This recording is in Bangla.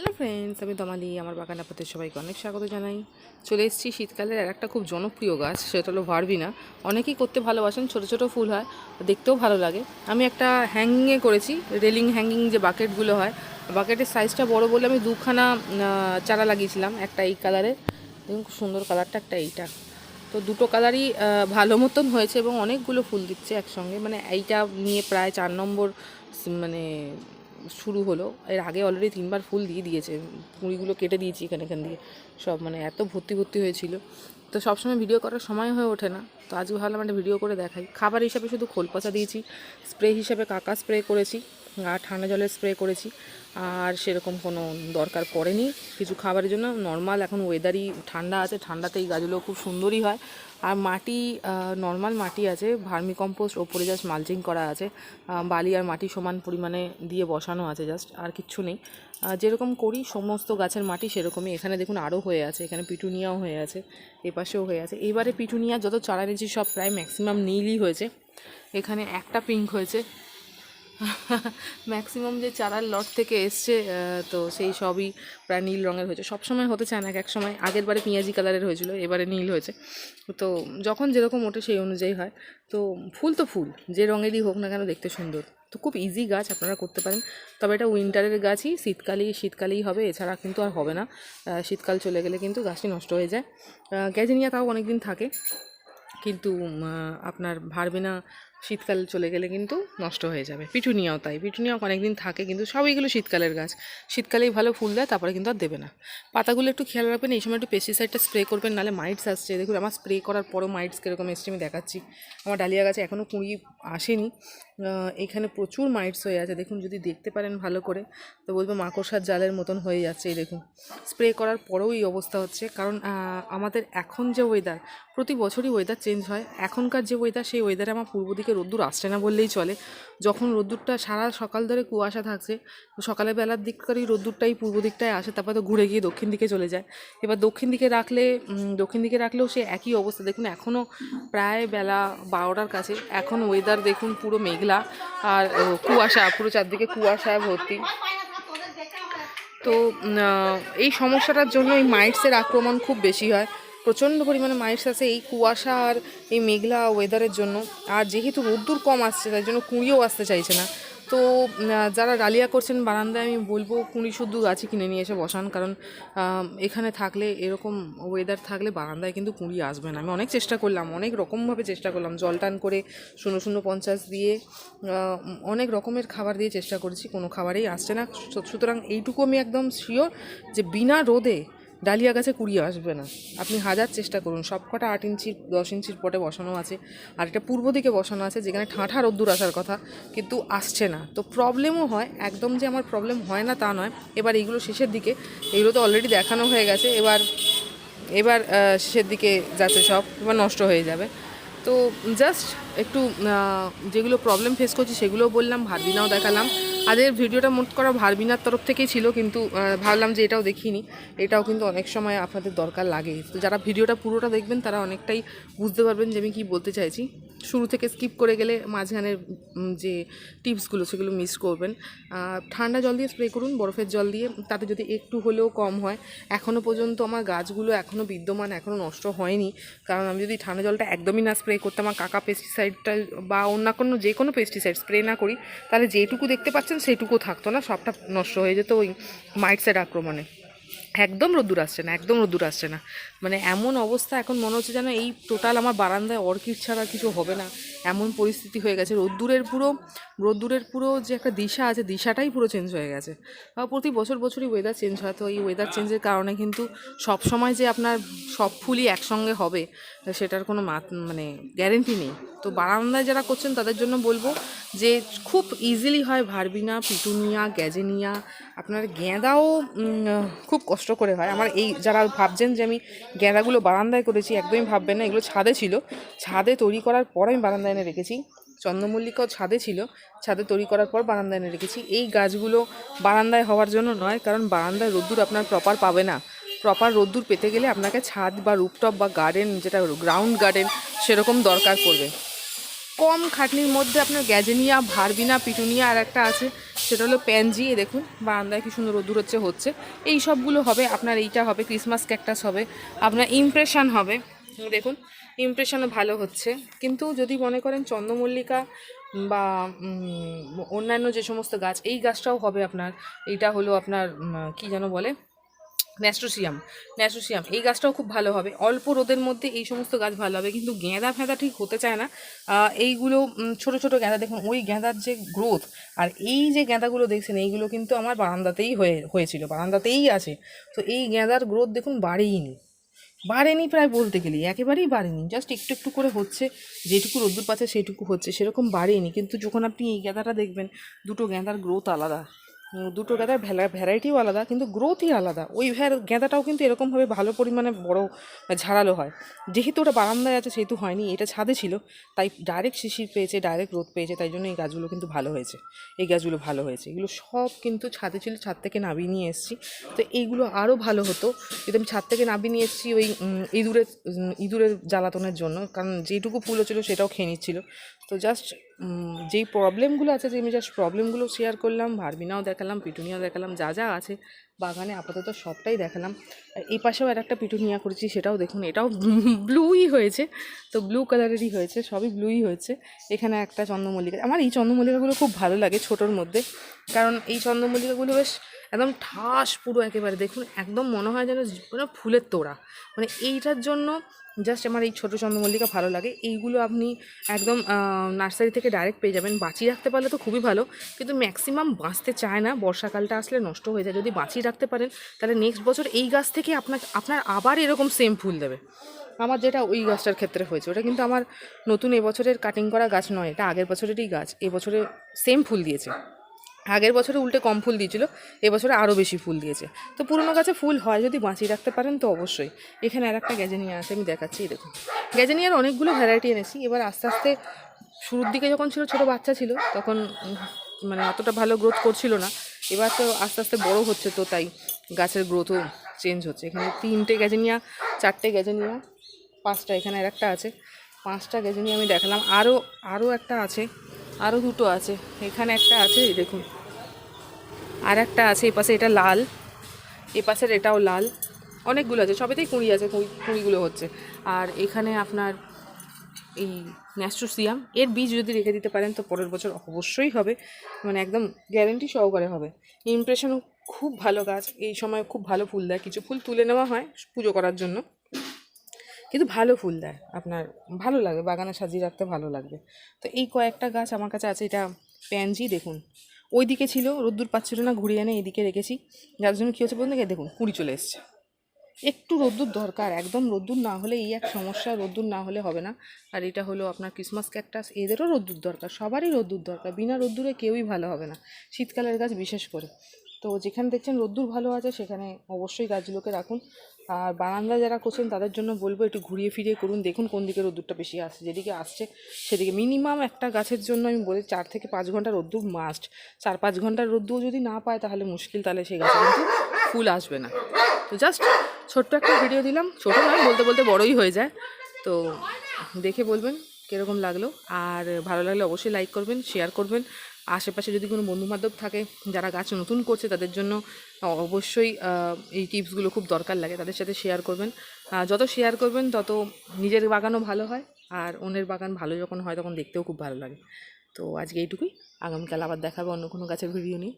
হ্যালো ফ্রেন্ডস আমি দমালি আমার বাগান আপনাদের সবাইকে অনেক স্বাগত জানাই। চলে এসেছি শীতকালের আর একটা খুব জনপ্রিয় গাছ, সেটা হলো ভারবিনা। অনেকেই করতে ভালোবাসেন, ছোট ছোট ফুল হয়, দেখতেও ভালো লাগে। আমি একটা হ্যাঙ্গিংয়ে করেছি রেলিং হ্যাঙ্গিং যে বাকেটগুলো হয় বাকেটের সাইজটা বড় বলে আমি দুখানা চারা লাগিয়েছিলাম, একটা এই কালারের দেখুন খুব সুন্দর কালারটা একটা এইটা। তো দুটো কালারই ভালো মতন হয়েছে এবং অনেকগুলো ফুল দিচ্ছে একসঙ্গে। মানে এইটা নিয়ে প্রায় চার নম্বর মানে শুরু হলো। এর আগে অলরেডি তিনবার ফুল দিয়ে দিয়েছে। পুঁড়িগুলো কেটে দিয়েছি এখানে এখান দিয়ে। সব মানে এত ভর্তি ভর্তি হয়েছিল। তো সবসময় ভিডিও করার সময় হয়ে ওঠে না। তো আজকে ভাবলাম একটা ভিডিও করে দেখাই। খাবার হিসাবে শুধু খোল পচা দিয়েছি। স্প্রে হিসাবে কাকা স্প্রে করেছি। আর ঠান্ডা জলের স্প্রে করেছি। আর সেরকম কোনো দরকার পড়েনি। কিছু খাবারের জন্য নর্মাল এখন ওয়েদারই ঠান্ডা আছে ঠান্ডাতে এই গাছগুলো খুব সুন্দরই হয়। আর মাটি নর্মাল মাটি আছে, ভার্মি কম্পোস্ট ওপরে জাস্ট মালচিং করা আছে। বালি আর মাটি সমান পরিমাণে দিয়ে বসানো আছে জাস্ট আর কিচ্ছু নেই। যেরকম করি, সমস্ত গাছের মাটি সেরকমই। এখানে দেখুন আরও হয়ে আছে, এখানে পিটুনিয়াও হয়ে আছে, এপাশেও হয়ে আছে। এবারে পিটুনিয়া যত চারা নিয়েছি সব প্রায় ম্যাক্সিমাম নীলই হয়েছে। এখানে একটা পিঙ্ক হয়েছে। ম্যাক্সিমাম যে চারার লট থেকে এসছে তো সেই সবই প্রায় নীল রঙের হয়েছে। সবসময় হতে চায় না এক সময়। আগের বারে পেঁয়াজি কালারের হয়েছিল, এবারে নীল হয়েছে। তো যখন যেরকম ওঠে সেই অনুযায়ী হয়। তো ফুল তো ফুল, যে রঙেরই হোক না কেন দেখতে সুন্দর। তো খুব ইজি গাছ আপনারা করতে পারেন। তবে এটা উইন্টারের গাছই, শীতকালেই শীতকালেই হবে। এছাড়া কিন্তু আর হবে না। শীতকাল চলে গেলে কিন্তু গাছটি নষ্ট হয়ে যায়। গ্যাজেনিয়া তাও অনেক দিন থাকে। কিন্তু আপনার ভারবে না শীতকাল চলে গেলে কিন্তু নষ্ট হয়ে যাবে। পিটুনিয়াও তাই। পিটুনিয়াও অনেকদিন থাকে কিন্তু সব এইগুলো শীতকালের গাছ। শীতকালেই ভালো ফুল দেয়, তারপরে কিন্তু আর দেবে না। পাতাগুলো একটু খেয়াল রাখবেন, এই সময় একটু পেস্টিসাইডটা স্প্রে করবেন, নাহলে মাইটস আসছে। দেখুন, আমার স্প্রে করার পরও মাইটস কীরকম এসছে আমি দেখাচ্ছি। আমার ডালিয়া গাছে এখনও কুঁড়ি আসেনি। এখানে প্রচুর মাইটস হয়ে আছে। দেখুন, যদি দেখতে পারেন ভালো করে। তো বলব মাকড়সার জালের মতন হয়ে যাচ্ছে এই দেখুন। স্প্রে করার পরেও এই অবস্থা হচ্ছে। কারণ আমাদের এখন যে ওয়েদার প্রতি বছরই ওয়েদার চেঞ্জ হয়। এখনকার যে ওয়েদার সেই ওয়েদারে আমার পূর্ব দিকে রোদ্দুর আসছে না বললেই চলে। যখন রোদ্দুরটা সারা সকাল ধরে কুয়াশা থাকছে সকালে বেলার দিককারই রোদ্দুরটাই পূর্ব দিকটায় আসে, তারপর তো ঘুরে গিয়ে দক্ষিণ দিকে চলে যায়। এবার দক্ষিণ দিকে রাখলে দক্ষিণ দিকে রাখলেও সে একই অবস্থা। দেখুন এখনও প্রায় বেলা বারোটার কাছে। এখন ওয়েদার দেখুন পুরো মেঘলা আর কুয়াশা, পুরো চারদিকে কুয়াশায় ভর্তি। তো এই সমস্যাটার জন্য এই মাইটসের আক্রমণ খুব বেশি হয়। প্রচণ্ড পরিমাণে মায়ের সাথে এই কুয়াশা আর এই মেঘলা ওয়েদারের জন্য। আর যেহেতু রোদ্দুর কম আসছে, তাই জন্য কুঁড়িও আসতে চাইছে না। তো যারা ডালিয়া করছেন বারান্দায়, আমি বলব কুঁড়ি শুদ্ধ গাছই কিনে নিয়ে এসে বসান। কারণ এখানে থাকলে, এরকম ওয়েদার থাকলে বারান্দায় কিন্তু কুঁড়ি আসবে না। আমি অনেক চেষ্টা করলাম, অনেক রকমভাবে চেষ্টা করলাম। জল টান করে শূন্য শূন্য পঞ্চাশ দিয়ে অনেক রকমের খাবার দিয়ে চেষ্টা করেছি। কোনো খাবারেই আসছে না। সুতরাং এইটুকু আমি একদম শিওর যে বিনা রোদে ডালিয়া গাছে কুড়ি আসবে না। আপনি হাজার চেষ্টা করুন। সব কটা আট ইঞ্চির, দশ ইঞ্চির পটে বসানো আছে। আর এটা পূর্ব দিকে বসানো আছে, যেখানে ঠাঁঠা রোদ্দুর আসার কথা, কিন্তু আসছে না। তো প্রবলেমও হয়, একদম যে আমার প্রবলেম হয় না তা নয়। এবার এইগুলো শেষের দিকে এগুলো তো অলরেডি দেখানো হয়ে গেছে। এবার এবার শেষের দিকে যাচ্ছে সব, এবার নষ্ট হয়ে যাবে। তো জাস্ট একটু যেগুলো প্রবলেম ফেস করছি, সেগুলোও বললাম ভারবিনাও দেখালাম। আদের ভিডিওটা মোট করা ভারবিনার তরফ থেকেই ছিল, কিন্তু ভাবলাম যে এটাও দেখিনি। এটাও কিন্তু অনেক সময় আপনাদের দরকার লাগে। তো যারা ভিডিওটা পুরোটা দেখবেন, তারা অনেকটাই বুঝতে পারবেন যে আমি কী বলতে চাইছি। শুরু থেকে স্কিপ করে গেলে মাঝখানের যে টিপসগুলো, সেগুলো মিস করবেন। ঠান্ডা জল দিয়ে স্প্রে করুন, বরফের জল দিয়ে। তাতে যদি একটু হলেও কম হয় এখনও পর্যন্ত আমার গাছগুলো এখনও বিদ্যমান এখনও নষ্ট হয়নি। কারণ আমি যদি ঠান্ডা জলটা একদমই না স্প্রে করতাম আমার কাকা পেস্টিসাইডটা বা অন্য কোনো যে কোনো পেস্টিসাইড স্প্রে না করি, তাহলে যেটুকু দেখতে পাচ্ছেন সেটুকু থাকতো না সবটা নষ্ট হয়ে যেত ওই মাইটসের আক্রমণে। একদম রোদ্দুর আসছে না, একদম রোদ্দুর আসছে না। মানে এমন অবস্থা, এখন মনে হচ্ছে যেন এই টোটাল আমার বারান্দায় অর্কিড ছাড়া কিছু হবে না। এমন পরিস্থিতি হয়ে গেছে, রোদ্দুরের পুরো রোদ্দুরের পুরো যে একটা দিশা আছে, দিশাটাই পুরো চেঞ্জ হয়ে গেছে। প্রতি বছর বছরই ওয়েদার চেঞ্জ হয়, তো এই ওয়েদার চেঞ্জের কারণে কিন্তু সব সময় যে আপনার সব ফুলই একসঙ্গে হবে, সেটার কোনো মানে গ্যারেন্টি নেই। তো বারান্দায় যারা করছেন, তাদের জন্য বলব যে খুব ইজিলি হয়, ভারবিনা, পিটুনিয়া, গ্যাজেনিয়া, আপনার গেঁদাও খুব কষ্ট করে হয়। আমার এই যারা ভাবছেন যে আমি গেঁদাগুলো বারান্দায় করেছি, একদমই ভাববেন না, এগুলো ছাদে ছিল। ছাদে তৈরি করার পর আমি বারান্দায় এনে রেখেছি। চন্দ্রমল্লিকাও ছাদে ছিল। ছাদে তৈরি করার পর বারান্দায় এনে রেখেছি। এই গাছগুলো বারান্দায় হওয়ার জন্য নয়, কারণ বারান্দায় রোদ্দুর আপনার প্রপার পাবে না। প্রপার রোদ্দুর পেতে গেলে আপনাকে ছাদ বা রুপটপ বা গার্ডেন যেটা গ্রাউন্ড গার্ডেন সেরকম দরকার পড়বে। কম খাটনির মধ্যে আপনার গ্যাজেনিয়া, ভারবিনা, পিটুনিয়া আর একটা আছে, সেটা হলো প্যানজি দেখুন, বারান্দায় কি সুন্দর রোদ্দুর হচ্ছে হচ্ছে। এই সবগুলো হবে, আপনার এইটা হবে, ক্রিসমাস ক্যাকটাস হবে, আপনার ইমপ্রেশন হবে, দেখুন, ইমপ্রেশনও ভালো হচ্ছে। কিন্তু যদি মনে করেন চন্দ্রমল্লিকা বা অন্যান্য যে সমস্ত গাছ, এই গাছটাও হবে আপনার, এইটা হলো আপনার কি যেন বলে ন্যাস্টোসিয়াম ন্যাস্টোসিয়াম এই গাছটাও খুব ভালো হবে। অল্প রোদের মধ্যে এই সমস্ত গাছ ভালো হবে, কিন্তু গেঁদা ফেঁদা ঠিক হতে চায় না। এইগুলো ছোট ছোট গেঁদা, দেখুন, ওই গেঁদার যে গ্রোথ আর এই যে গেঁদাগুলো দেখছেন, এইগুলো কিন্তু আমার বারান্দাতেই হয়ে, হয়েছিল, বারান্দাতেই আছে। তো এই গেঁদার গ্রোথ দেখুন, বাড়েইনি। বাড়েনি প্রায় বলতে গেলে, একেবারেই বাড়েনি জাস্ট একটু একটু করে হচ্ছে, যেটুকু রোদ্দুর পাচ্ছে সেটুকু হচ্ছে, সেরকম বাড়েনি। কিন্তু যখন আপনি এই গেঁদাটা দেখবেন, দুটো গেঁদার গ্রোথ আলাদা। দুটো গেঁদার ভ্যালা ভ্যারাইটিও আলাদা, কিন্তু গ্রোথই আলাদা। ওই ভ্যার গেঁদাটাও কিন্তু এরকমভাবে ভালো পরিমাণে বড়, ঝাড়ালো হয়। যেহেতু ওটা বারান্দায় আছে, সেহেতু হয়নি, এটা ছাদে ছিল, তাই ডাইরেক্ট শিশির পেয়েছে ডাইরেক্ট রোদ পেয়েছে, তাই জন্য এই গাছগুলো কিন্তু ভালো হয়েছে। এই গাছগুলো ভালো হয়েছে। এগুলো সব কিন্তু ছাদে ছিল, ছাদ থেকে নামিয়ে নিয়ে এসেছি। তো এইগুলো আরও ভালো হতো, যদি আমি ছাদ থেকে নামিয়ে নিয়ে এসেছি ওই ইঁদুরের ইঁদুরের জ্বালাতনের জন্য, কারণ যেটুকু ফুল ছিল সেটাও খেয়ে নিচ্ছিল। তো জাস্ট যেই প্রবলেমগুলো আছে, যে আমি জাস্ট প্রবলেমগুলো শেয়ার করলাম, ভারবিনাও দেখালাম, পিটুনিয়াও দেখালাম, যা যা আছে বাগানে আপাতত সবটাই দেখালাম। আর এই পাশেও আর একটা পিটুনিয়া করেছি, সেটাও দেখুন, এটাও ব্লুই হয়েছে। তো ব্লু কালারেরই হয়েছে, সবই ব্লুই হয়েছে। এখানে একটা চন্দ্রমল্লিকা, আমার এই চন্দ্রমল্লিকাগুলো খুব ভালো লাগে ছোটোর মধ্যে। কারণ এই চন্দ্রমল্লিকাগুলো বেশ একদম ঠাস পুরো একেবারে, দেখুন, একদম মনে হয় যেন মানে ফুলের তোড়া। মানে এইটার জন্য জাস্ট আমার এই ছোটো চন্দ্রমল্লিকা ভালো লাগে। এইগুলো আপনি একদম নার্সারি থেকে ডাইরেক্ট পেয়ে যাবেন। বাঁচিয়ে রাখতে পারলে তো খুবই ভালো, কিন্তু ম্যাক্সিমাম বাঁচতে চায় না। বর্ষাকালটা আসলে নষ্ট হয়ে যায়। যদি বাঁচিয়ে রাখতে পারেন, তাহলে নেক্সট বছর এই গাছ থেকে আপনার আপনার আবার এরকম সেম ফুল দেবে। আমার যেটা ওই গাছটার ক্ষেত্রে হয়েছে, ওটা কিন্তু আমার নতুন এবছরের কাটিং করা গাছ নয়, এটা আগের বছরেরই গাছ, এবছরে সেম ফুল দিয়েছে। আগের বছরে উল্টে কম ফুল দিয়েছিল, এবছরে আরও বেশি ফুল দিয়েছে। তো পুরোনো গাছে ফুল হয় যদি বাঁচিয়ে রাখতে পারেন তো অবশ্যই। এখানে আর একটা গ্যাজেনিয়া আছে, আমি দেখাচ্ছি দেখুন। গ্যাজেনিয়ার অনেকগুলো ভ্যারাইটি এনেছি, এবার আস্তে আস্তে শুরুর দিকে যখন ছিল, ছোটো বাচ্চা ছিল, তখন মানে অতটা ভালো গ্রোথ করছিল না। এবার তো আস্তে আস্তে বড় হচ্ছে তো, তাই গাছের গ্রোথও চেঞ্জ হচ্ছে। এখানে তিনটে গ্যাজেনিয়া চারটে গ্যাজেনিয়া পাঁচটা এখানে আর একটা আছে। পাঁচটা গ্যাজেনিয়া আমি দেখালাম। আরও আরও একটা আছে আরও দুটো আছে। এখানে একটা আছে, এই দেখুন। আর একটা আছে এই পাশে এটা লাল, এ পাশের এটাও লাল। অনেকগুলো আছে, সবেতেই কুঁড়ি আছে, কুঁড়ি, কুঁড়িগুলো হচ্ছে। আর এখানে আপনার এই ন্যাস্ট্রোসিয়াম এর বীজ যদি রেখে দিতে পারেন, তো পরের বছর অবশ্যই হবে। মানে একদম গ্যারেন্টি সহকারে হবে। ইমপ্রেশনও খুব ভালো গাছ। এই সময় খুব ভালো ফুল দেয়। কিছু ফুল তুলে নেওয়া হয় পুজো করার জন্য। কিন্তু ভালো ফুল দেয়। আপনার ভালো লাগবে বাগানে সাজিয়ে রাখতে ভালো লাগবে। তো এই কয়েকটা গাছ আমার কাছে আছে। এটা প্যানজি দেখুন। ওই দিকে ছিল, রোদ্দুর পাচ্ছিল না, ঘুরিয়ে এনে এইদিকে রেখেছি। যার জন্য কী হচ্ছে বলুন দেখে, দেখুন, কুড়ি চলে এসছে। একটু রোদ্দুর দরকার, একদম রোদ্দুর না হলে এই এক সমস্যা, রোদ্দুর না হলে হবে না। আর এটা হলো আপনার ক্রিসমাস ক্যাকটাস এদেরও রোদ্দুর দরকার, সবারই রোদ্দুর দরকার, বিনা রোদ্দুরে কেউই ভালো হবে না, শীতকালের গাছ বিশেষ করে। তো যেখানে দেখছেন রোদ্দুর ভালো আছে, সেখানে অবশ্যই গাছগুলোকে রাখুন। আর বারান্দা যারা করছেন, তাদের জন্য বলব একটু ঘুরিয়ে ফিরিয়ে করুন, দেখুন কোন দিকে রোদ্দুরটা বেশি আসছে, যেদিকে আসছে সেদিকে। মিনিমাম একটা গাছের জন্য আমি বলি চার থেকে পাঁচ ঘণ্টা রোদ্দুর মাস্ট চার পাঁচ ঘণ্টার রোদ্দুর যদি না পায়, তাহলে মুশকিল, তাহলে সেই গাছে কিন্তু ফুল আসবে না। তো জাস্ট ছোট্ট একটা ভিডিও দিলাম। ছোটো নয় বলতে বলতে বড়ই হয়ে যায়। তো দেখে বলবেন কীরকম লাগল। আর ভালো লাগলে অবশ্যই লাইক করবেন শেয়ার করবেন। আশেপাশে যদি কোনো বন্ধুবান্ধব থাকে, যারা গাছ নতুন করছে, তাদের জন্য অবশ্যই এই টিপসগুলো খুব দরকার লাগে। তাদের সাথে শেয়ার করবেন। যত শেয়ার করবেন, তত নিজের বাগানও ভালো হয়। আর অন্যের বাগান ভালো যখন হয়, তখন দেখতেও খুব ভালো লাগে। তো আজকে এইটুকুই। আগামীকাল আবার দেখাবো অন্য কোনো গাছের ভিডিও নিয়ে।